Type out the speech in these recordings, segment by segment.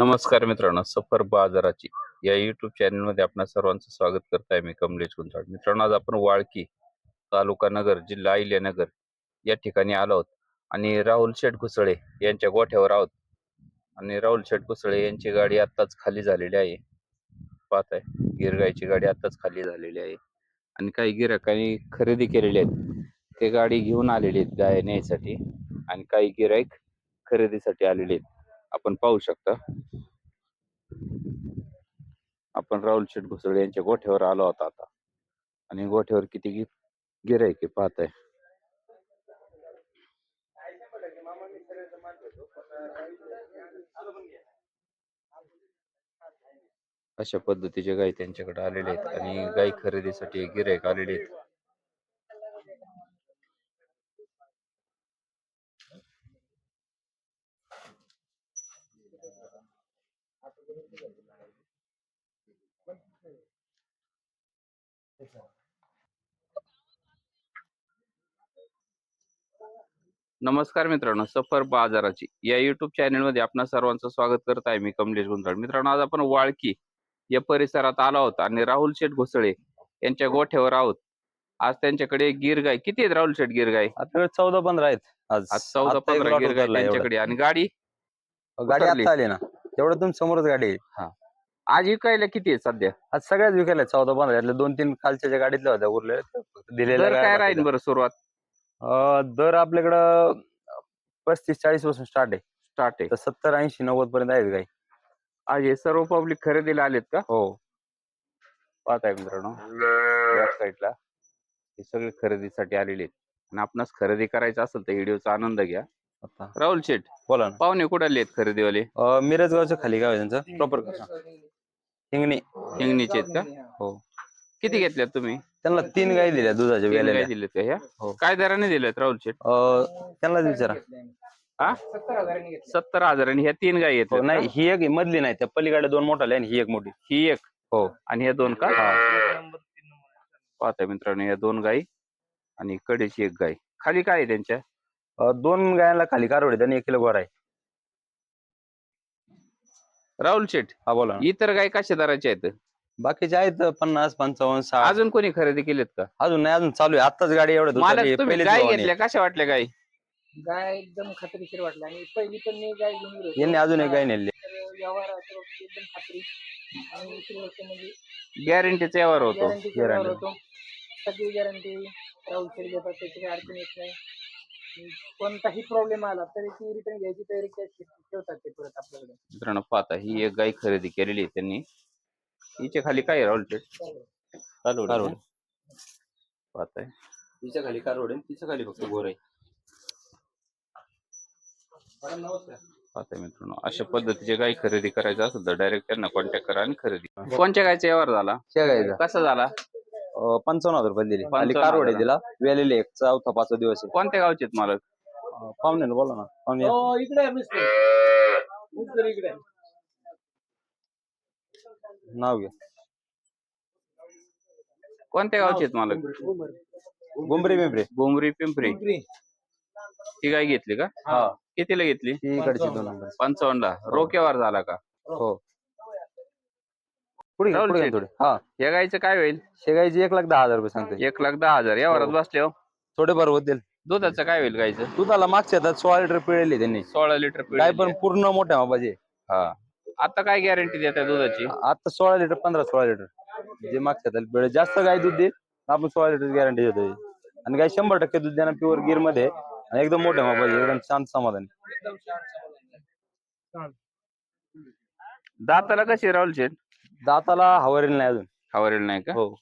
नमस्कार मित्रांनो सफर बाजाराची या युट्यूब चॅनलमध्ये मध्ये आपणा सर्वांचं स्वागत करत आहे मी कमलेश गुंजाळ. मित्रांनो आज आपण वाळकी तालुका नगर जिल्हा अहिल्यानगर या ठिकाणी आलो आहोत. आणि राहुल शेठ घुसळे यांच्या गोठ्यावर आहोत. आणि राहुल शेठ घुसळे यांची गाडी आत्ताच खाली झालेली आहे. पाहत आहे गिरगायची गाडी आत्ताच खाली झालेली आहे. आणि काही गिरायकांनी खरेदी केलेली आहेत. ते गाडी घेऊन आलेली आहेत गाय न्यायसाठी. आणि काही गिरायक खरेदीसाठी आलेले आहेत. आपण पाहू शकता. आपण राहुल शेठ घुसळे यांच्या गोठ्यावर आलो होता आता. आणि गोठ्यावर किती गी गिरायके पाहत आहे. अशा पद्धतीचे गाय त्यांच्याकडे आलेले आहेत. आणि गाय खरेदीसाठी गिरायक आलेले आहेत. नमस्कार मित्रांनो सफर बाजाराची. या युट्यूब चॅनलमध्ये आपणा सर्वांचं स्वागत करत आहे मी कमलेश गुंजाळ. मित्रांनो आज आपण वाळकी या परिसरात आलो आहोत आणि राहुल शेठ घोसळे यांच्या गोठ्यावर आहोत. आज त्यांच्याकडे गिरगाय किती आहेत राहुल शेठ गिरगाय आता चौदा पंधरा आहेत आज. चौदा पंधरा उतरला एवढा. त्यांच्याकडे. आणि गाडी गाडी आली ना. तेवढं तुम्ही समोरच गाडी आहे. आज विकायला किती आहे सध्या? आज सगळ्याच विकायला चौदा पंधरा यातल्या दोन तीन खालच्या ज्या गाडीतल्या होत्या उरले दिलेल्या दर काय. राहील बरं सुरुवात? अं, दर आपल्याकडं पस्तीस चाळीसपासून स्टार्ट आहे. स्टार्ट आहे. तर सत्तर ऐंशी नव्वद पर्यंत आहेत गाई आज हे सर्व पब्लिक खरेदीला आलेत का? हो. पाहत आहे मित्रांनो या साईडला हे सगळे खरेदीसाठी आलेले आहेत. आणि आपणास खरेदी करायचं असेल तर व्हिडिओचा आनंद घ्या. आता. राहुल शेठ बोला ना. पाहुणे कुठे आहेत खरेदीवाले? अं, मिरजगावचं खाली गाव आहे त्यांचं. प्रॉपर हिंगणी. हिंगणीचे आहेत का? हो. किती घेतल्यात तुम्ही? त्यांना तीन गाई दिल्या दुधाच्या तीन काय दिलेत का ह्या? हो. काय दराने दिलेत राहुल शेठ? त्यांनाच विचारा. हा सत्तर हजार आणि ह्या तीन गाय हो, येत नाही ही एक मधली नाही त्या पलीकडे दोन मोठाल्या आणि ही एक मोठी. ही एक? हो. आणि ह्या दोन का? हा. पाहता मित्रांनो या दोन गाई आणि कडेची एक गाय खाली काय आहे त्यांच्या? दोन गायांना खाली कारवड आहेत आणि एक किलो गोर आहे. राहुल शेठ हा बोला ना. इतर गाय कशा दराचे आहेत? बाकीचे आहेत पन्नास पंचावन्न साठ. अजून कोणी खरेदी केलेत का? अजून नाही अजून चालू आहे. आताच गाडी तुम्ही पहिलीच गाय भावानी. घेतल्या कशा वाटल्या गाय? गाय एकदम खात्रीशीर वाटला आणि पहिली पण मी गाय घेऊन गेलो होतो. यांनी अजून एक गाय नेली. तर व्यवहाराच्या बाबतीत एकदम खात्री. आणि दुसरी गोष्ट म्हणजे गॅरंटीचा होतो. व्यवहार guarantee. होतो. सगळी गॅरंटी राहुल शेठ घेतात त्याची काही अडचण येत नाही. कोणताही प्रॉब्लेम आला तरी ती रिटर्न घ्यायची तयारी त्या ठेवतात ते परत आपल्याकडे. मित्रांनो पाहता ही एक गाय खरेदी केलेली आहे त्यांनी. हिच्या खाली काय आहे, राहुल चालू कारवड. पाहताय. तिच्या खाली कारवड आहे तिच्या खाली फक्त गोर आहे. पाहताय मित्रांनो अशा पद्धतीचे गाय खरेदी करायचं असेल तर डायरेक्ट त्यांना कॉन्टॅक्ट करा आणि खरेदी. कोणत्या गायचा व्यवहार झाला? कसा झाला? पंचावन्न हजार रुपये दिली. खाली 55,000 कारवड तिला वेलेली एक चौथा पाचवा दिवस आहे. कोणत्या गावचे आहेत मालक? अं, पाहुण्याला बोला ना. पाहुणे. हो इकडे आहे मिस्टर. मिस्टर इकडे. आहे. नाव घ्या. कोणत्या गावचे आहेत मालक? गुंबरी बिंबरी बोंबरी पिंपरी. ही गाय घेतली का? हा. कितीला घेतली? ती इकडची दोन नंबर पंचावन्न रोक्यावर झाला का? हो. पुढे घे, राहुल पुढे घे शेठ. थोडे. हा. या गायचं काय होईल? शेगायची एक लाख दहा हजार रुपये सांगते एक लाख दहा हजार. यावरात हो. बसले हो. थोडेफार होतील दुधाचं काय होईल गायचं दुधाला मागच्या हातात सोळा लिटर पिळले त्यांनी. सोळा लिटर काय पण पूर्ण मोठ्या मापाचे हा. आता काय गॅरंटी देतात दुधाची? आता सोळा लिटर पंधरा सोळा लिटर. जे मागच्या हातात जास्त गाय दूध देईल आपण सोळा लिटर गॅरंटी देतो आणि गाय शंभर टक्के दूध देणार प्युअर गिरमध्ये. आणि एकदम मोठ्या मापाचे एकदम शांत समाधान. दाताला कशी राहुल शेठ? दाताला हवारेल नाही अजून. खावरेल नाही का? हो.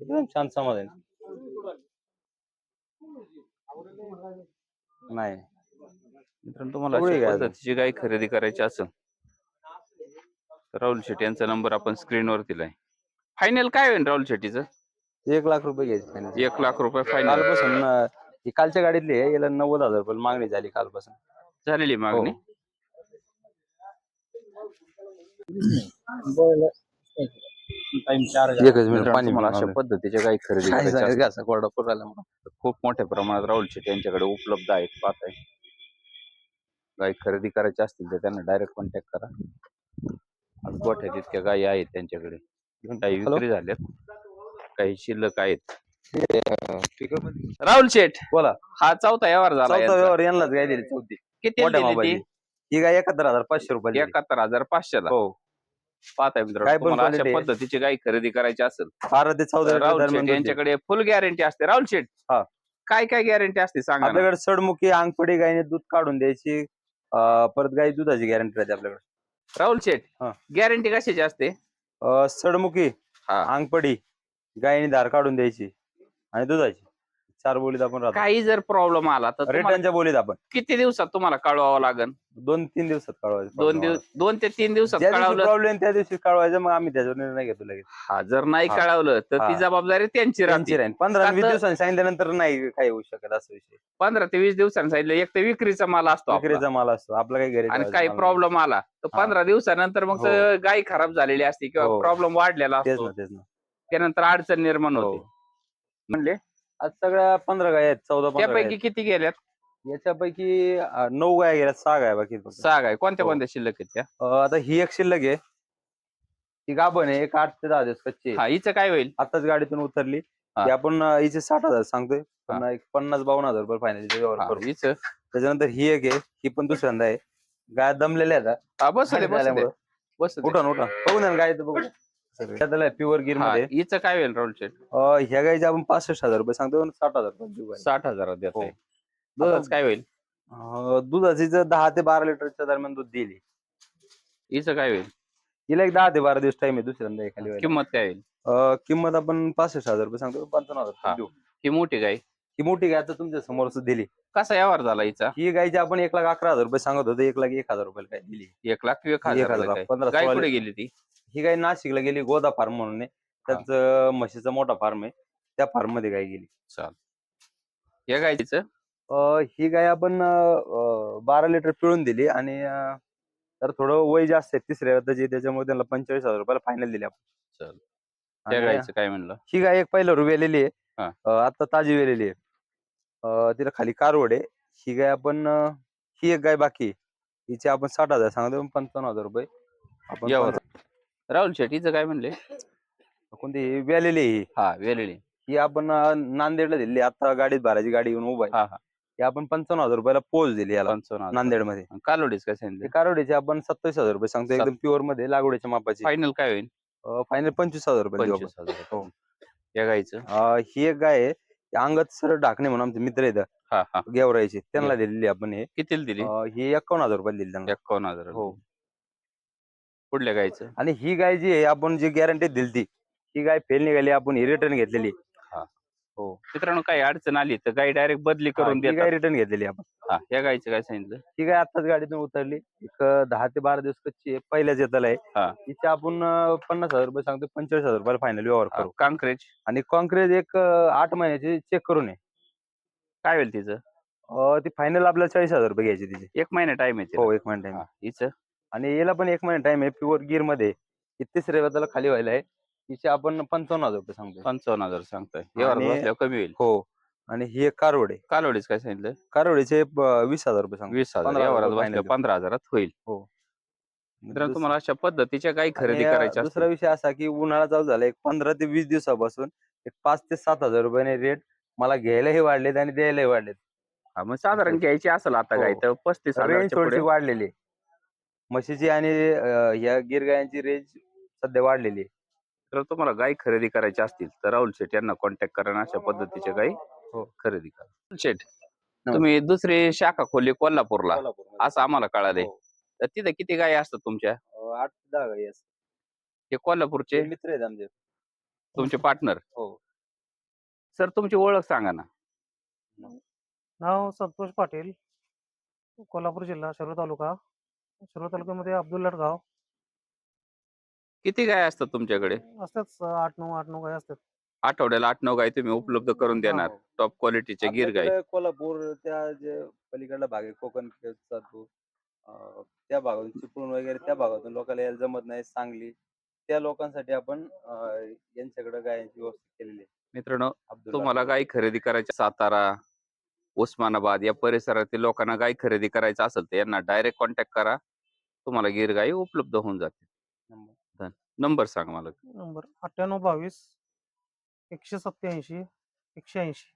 एकदम शांत समाधान. नाही. मित्रांनो तुम्हाला थोडी अशा गाय पद्धतीची गाय खरेदी करायची असेल तर राहुल शेट्टी यांचा नंबर आपण स्क्रीनवर दिलाय. फायनल काय होईल राहुल शेट्टीचं? एक लाख रुपये घ्यायचे. एक लाख रुपये फायनल कालपासून अं, ही कालच्या गाडीतली आहे याला नव्वद हजार रुपये मागणी झाली कालपासून. झालेली मागणी? हो. एकच मिनिट पाणी तुम्हाला अशा. पद्धतीच्या गाय खरेदी काय करायच्या सांगायचं असतील? का असं कोरडा मग. तर खूप मोठ्या प्रमाणात राहुल शेट्टी यांच्याकडे उपलब्ध आहेत पाहताय. गाय खरेदी करायची असतील तर त्यांना डायरेक्ट कॉन्टॅक्ट करा. आज गोठ्यात इतक्या गायी आहेत त्यांच्याकडे. काही? विक्री झाल्यात काही शिल्लक आहेत. राहुल शेठ बोला. हा चौथा व्यवहार झाला चौथा यांचा. व्यवहार यांनाच गाय दिली चौथी. किती मोठ्या दिली ती? ही गाय एकाहत्तर हजार पाचशे रुपये एकाहत्तर हजार पाचशेला हो पाहताय काय मित्रांनो अशा आहे. पद्धतीची गाय खरेदी करायची असेल बारा ते चौदा लिटर राहुल दरम्यान दूध यांच्याकडे फुल गॅरंटी असते राहुल शेठ हा. काय काय गॅरंटी असते. सांगा ना. आपल्याकडे सडमुखी अंगपडी गायने दूध काढून द्यायची अं, परत गाय दुधाची गॅरंटी राहते आपल्याकडे राहुल शेठ हा. गॅरंटी कशाची असते अं, सडमुखी हा. अंगपडी गायने धार काढून द्यायची आणि दुधाची चार बोलीत आपण राहतो काही जर प्रॉब्लेम आला तर तुम्हाला रिटर्नच्या बोलीत आपण किती दिवसात तुम्हाला कळवावं लागेल दोन तीन दिवसात कळवायचं दोन दिवस दोन ते तीन दिवसात ज्या दिवशी कळवलं प्रॉब्लेम त्या दिवशी कळवायचं मग आम्ही त्याच्यावर निर्णय घेतो लगेच हा जर नाही हा. कळवलं तर ती हा. जबाबदारी त्यांची त्यांची राहते राहील पंधरा वीस दिवसांनी सांगितल्यानंतर नाही काही होऊ शकत असं विषय पंधरा ते वीस दिवसांनी सांगितलं एक तर विक्रीचा माल असतो आपला. विक्रीचा माल असतो आपला काही घरी आणि काही प्रॉब्लेम आला तर हा. पंधरा दिवसानंतर मग हो. तर गाय खराब झालेली असते किंवा हो. प्रॉब्लेम वाढलेला नाही. तेच असतो ना तेच ना त्यानंतर अडचण निर्माण हो. होते म्हणले आज सगळ्या पंधरा गाय आहेत चौदा पंधरा त्यापैकी किती गेल्यात. याच्यापैकी अं, नऊ गाय गेल्या सहा गाय बाकी आहेत फक्त. सहा गाय. कोणत्या हो. कोणत्या शिल्लक आहेत त्या? अं, आता ही एक शिल्लक आहे. ती गाभण आहे एक आठ ते दहा दिवस कच्ची आहे. हा हिचं काय होईल? आताच गाडीतून उतरली. हा. ती आपण अं, हिचे साठ हजार सांगतोय. पण एक पन्नास बावन्न हजार रुपये फायनल व्यवहार करू. हिचं. त्याच्यानंतर ही एक आहे ही पण दुसऱ्यांदा आहे. गाय दमलेल्या आहेत हा. बस दे बस दे. झाल्यामुळं. बस दे. उठा ना, उठा. बघू ना गाय तर प्युअर गिर हा, मध्ये. हिचं काय होईल राहुल अं, ह्या गायचे आपण पासष्ट हजार रुपये सांगतो साठ हजार रुपये देऊ गायला. साठ हजारात देत हो. दुधाचं काय होईल? अं, दुधाची जर दहा ते बारा लिटरच्या दरम्यान दूध दिली. हिचं काय होईल? हिला एक दहा ते बारा दिवस टाइम आहे दुसऱ्यांदा खाली व्हायला. किंमत काय होईल? अं, किंमत आपण पासष्ट हजार रुपये सांगतो पंचावन्न हजार हा. रुपये देऊ. ही मोठी गाय? ही मोठी गाय आता तुमच्यासमोर दिली. कसा व्यवहार झाला हिचा? ही गायची आपण एक लाख अकरा हजार रुपये सांगत होतो एक लाख एक हजार रुपये काय दिली. एक लाख एक एक हजार हजार, गाय. पंधरा, गाय सोळा कुठे. गेली ती? ही गाय नाशिकला गेली गोदा फार्म म्हणून आहे. त्यांचं म्हशीचा मोठा फार्म आहे. त्या फार्ममध्ये गाय गेली. या गायचं? अं, ही गाय आपण अं, बारा लिटर पिळून दिली आणि अं, तर थोडं वय जास्त आहे तिसऱ्या त्याची त्याच्यामुळे त्यांना पंचेचाळीस हजार रुपयाला फायनल दिली आपण. चल. त्या आणि गायचं काय म्हणलं? ही गाय एक पहिलं रू वेलेली आहे. हा. अं, आता ताजी वेलेली आहे. अं, तिला खाली कारवड आहे. ही गाय आपण अं, ही एक गाय बाकी आहे. हिचे आपण साठ हजार सांगतो पंचावन्न हजार रुपये. आपण यावर. राहुल शेट्टीचं काय म्हणले? कोणती? वेलेली. ही हा वेळेळी ही आपण अं, नांदेडला दिली आता गाडीत भरायची गाडी येऊन उभा आहे. हा हा. ही आपण पंचावन्न हजार रुपयाला पोच दिली याला पंचावन्न हजार. नांदेडमध्ये. आणि कालोडीच काय सांगितलं कारवडीची आपण सत्तावीस हजार रुपये सांगतो. सात- एकदम प्युअरमध्ये लागवडीच्या मापाची. फायनल काय होईल? फायनल पंचवीस हजार रुपये देऊ आपण. पंचवीस हजार हो. या गायचं अं, ही एक गाय आहे. ती अंगत सर ढाकणे म्हणून आमचे मित्र आहेत. हा हा. गेवरायचे त्यांना दिलेली आपण हे. कितीला दिली? अं, ही एकावन्न हजार रुपये दिली त्यांना. एकावन्न हजार हो. पुढल्या गायचं. आणि ही गाय जी आहे आपण जी गॅरंटी दिली ती ही गाय फेल निघाली आपण ही रिटर्न घेतलेली. हो. मित्रांनो काही अडचण आली तर गाय डायरेक्ट बदली करून गाय रिटर्न घेतलेली आपण. हा या गायचं काय सांगितलं? ही गाय आताच गाडीतून उतरली. एक दहा ते बारा दिवस कच्ची आहे पहिल्याच येताला आहे. हा. हिचे आपण पन्नास हजार रुपये सांगतो पंचेचाळीस हजार रुपयाला फायनल व्यवहार करू. कांक्रेज. आणि कॉन्क्रीट एक आठ महिन्याची चेक करून आहे काय होईल तिचं? ती फायनल आपल्याला चाळीस हजार रुपये घ्यायची तिची. एक महिना टाइम आहे. हो एक महिना टाइम हिचं? आणि याला पण एक महिना टाइम आहे प्युअर गिरमध्ये. ही तिसऱ्या वेळेला खाली व्हायला आहे. तिचे आपण पंचावन्न हजार रुपये सांगतो पंचावन्न हजार सांगतोय. व्यवहार आणि- बसल्यावर कमी होईल. हो. आणि ही एक कारवड. कालोडीच काय सांगितलं? कारवडीचे वीस हजार रुपये सांगतो वीस हजार. पंधरा हजार व्यवहारात रुपये बसल्यावर final. पंधरा हजारात होईल. मित्रांनो दुस- तुम्हाला अशा पद्धतीच्या काही खरेदी आणि, अं, करायच्या दुसरा विषय असा की उन्हाळा चालू झाला. एक पंधरा ते वीस दिवसापासून एक पाच ते सात हजार रुपयाने रेट मला घ्यायलाही वाढलेत आणि द्यायलाही वाढलेत. हा, मग साधारण घ्यायची असेल आता हो. गाय तर पस्तीस रेंज थोडीशी पुढे. वाढलेली आहे. म्हशीची आणि अं, या गिर गायांची रेंज सध्या वाढलेली आहे. तर तुम्हाला गाय खरेदी करायची असतील तर राहुल शेठ यांना कॉन्टॅक्ट करा आणि अशा पद्धतीच्या गाई हो. खरेदी करा. राहुल शेठ तुम्ही दुसरी शाखा खोली कोल्हापूरला. असं आम्हाला कळालंय हो. तर तिथे किती गायी असतात तुमच्या? अं, आठ ते दहा गाई असतात. हे कोल्हापूरचे? ते मित्र आहेत आमचे. तुमचे पार्टनर हो. सर तुमची ओळख सांगा ना. नाव संतोष पाटील कोल्हापूर जिल्हा शिरोळ तालुका. शिरोळ तालुक्यामध्ये अब्दुल्लाट गाव. किती गाय असतात तुमच्याकडे? असतात आठ नऊ आठ नऊ गाय असतात. आठवड्याला आठ नऊ गाय तुम्ही उपलब्ध करून देणार हो. टॉप क्वालिटीच्या गिर गाय. आपल्याकडे कोल्हापूर त्या जे पलीकडला भाग आहे कोकण अं, त्या भागातून चिपळूण वगैरे त्या भागातून लोकांना यायला जमत नाही सांगली त्या लोकांसाठी आपण अं, यांच्याकडे गायांची व्यवस्था केलेली आहे. मित्रांनो तुम्हाला. गाय खरेदी करायची सातारा उस्मानाबाद या परिसरातील लोकांना गाय खरेदी करायचं असेल तर यांना डायरेक्ट कॉन्टॅक्ट करा. तुम्हाला गिर गाई उपलब्ध होऊन जाते. नंबर. नंबर सांग मला. नंबर अठ्ठ्याण्णव बावीस एकशे सत्याऐंशी एकशे ऐंशी.